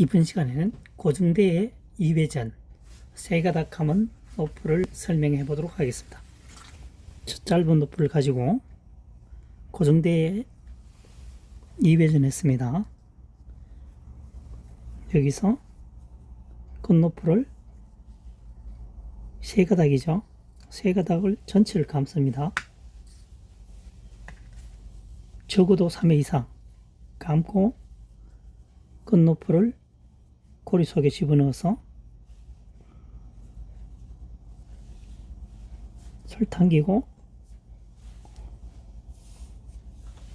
이번 시간에는 고정대의 이회전 세가닥 하면 노프를 설명해 보도록 하겠습니다. 첫 짧은 노프를 가지고 고정대에 이회전 했습니다. 여기서 끝노프를 세 가닥이죠. 세 가닥을 전체를 감습니다. 적어도 3회 이상 감고 끝노프를 고리 속에 집어넣어서 설 당기고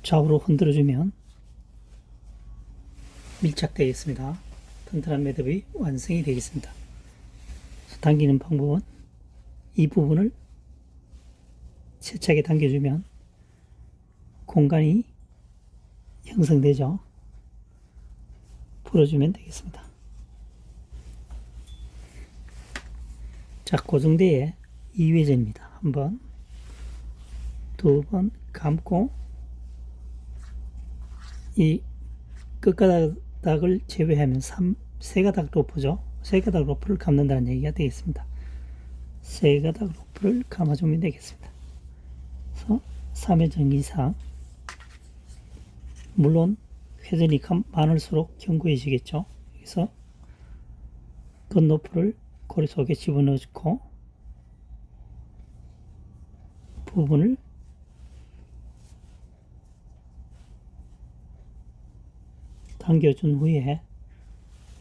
좌우로 흔들어주면 밀착되겠습니다. 튼튼한 매듭이 완성이 되겠습니다. 당기는 방법은 이 부분을 세차게 당겨주면 공간이 형성되죠. 풀어주면 되겠습니다. 자, 고정대에 2회전입니다. 한 번, 두 번 감고 이 끝가닥을 제외하면 3, 세 가닥 로프죠. 세 가닥 로프를 감는다는 얘기가 되겠습니다. 세 가닥 로프를 감아주면 되겠습니다. 그래서 3회전 이상 물론 회전이 감- 많을수록 견고해지겠죠. 여기서 끝노프를 고리 속에 집어넣고 부분을 당겨준 후에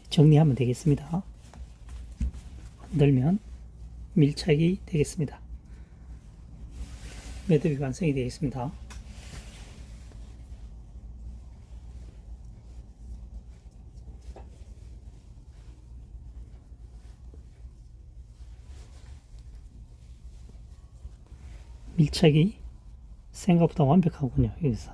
정리하면 되겠습니다. 흔들면 밀착이 되겠습니다. 매듭이 완성이 되겠습니다. 밀착이 생각보다 완벽하군요. 여기서